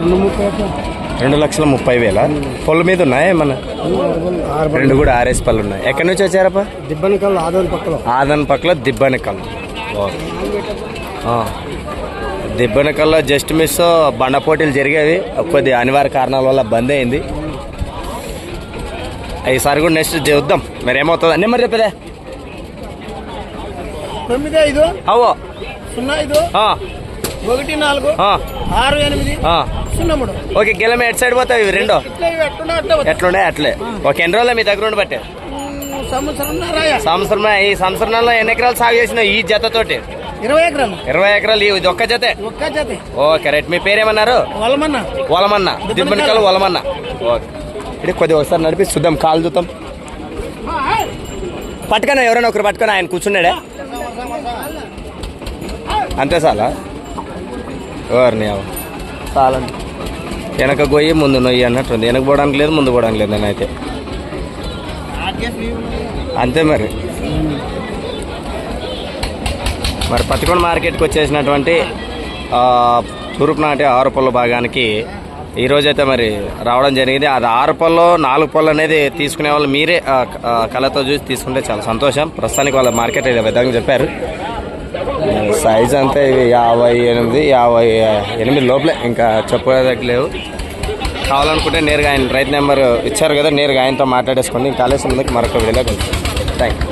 రెండు లక్షల. ముప్పై వేల? పొల మీద ఉన్నాయా ఏమన్నా? రెండు కూడా ఆర్ఎస్ పళ్ళు ఉన్నాయి. ఎక్కడి నుంచి వచ్చారప్ప? దిబ్బని కళ్ళు ఆదోని పక్కలో ఆదనపక్కల దిబ్బనకల్. ఓకే ఆ. దిబ్బనకల్లో జస్ట్ మిస్ బండ పోటీలు జరిగేవి. కొద్ది అనివార్య కారణాల వల్ల బంద్ అయింది. ఈసారి కూడా నెక్స్ట్ చూద్దాం. మరి ఏమవుతుంది అన్నీ మరి చెప్పేదే. తొమ్మిది ఐదు. అవో సున్నా ఐదు. ఒకటి నాలుగు ఆరు ఎనిమిది ఆ. సున్నా మూడు. ఓకే గెలమే ఎటు సైడ్ పోతాయి? ఇవి రెండో. ఎట్టున్నా అట్లా పోతాయి. ఎట్లుండే అట్లే. ఒక ఎన్ని రోజులు మీ దగ్గర ఉండి బట్టే సంవత్సరం ఈ సంవత్సరంలో ఎన్ని ఎకరాలు సాగు చేసిన ఈ జతతోటి? ఇరవై ఎకరాలు. ఇరవై ఎకరాలు ఇది ఒక్క జతే? ఒక్క జత. Okay right. మీ పేరేమన్నారు? వలమన్నా. వలమన్న. దిబ్బనికల్ వలమన్న. ఓకే. ఇది కొద్దిగా ఒకసారి నడిపి చూద్దాం కాలు చూద్దాం. పట్టుకొని ఎవరైనా ఒకరు పట్టుకొని ఆయన కూర్చున్నాడే? అంతే చాలా ఎవరిని చాలండి వెనక గొయ్యి ముందు నొయ్యి అన్నట్టుంది. వెనక పోవడానికి లేదు ముందు పోవడానికి లేదు నేనైతే. అంతే మరి. మరి పత్తికొండ మార్కెట్కి వచ్చేసినటువంటి తూర్పు నాటి ఆరు పళ్ళ భాగానికి ఈరోజైతే మరి రావడం జరిగింది. అది ఆరు పళ్ళు నాలుగు పళ్ళు అనేది తీసుకునే వాళ్ళు మీరే కళ్ళతో చూసి తీసుకుంటే చాలా సంతోషం. ప్రస్తుతానికి వాళ్ళ మార్కెట్ విధంగా చెప్పారు. సైజ్ అంతా ఇవి యాభై ఎనిమిది యాభై ఎనిమిది లోపలే ఇంకా చెప్పుకోదట్లేవు లేవు. కావాలనుకుంటే నేరుగా ఆయన రైతు నెంబర్ ఇచ్చారు కదా నేరుగా ఆయనతో మాట్లాడేసుకోండి. ఇంకా ఆలస్యం ముందుకు మరొక వీడియోలో థ్యాంక్ యూ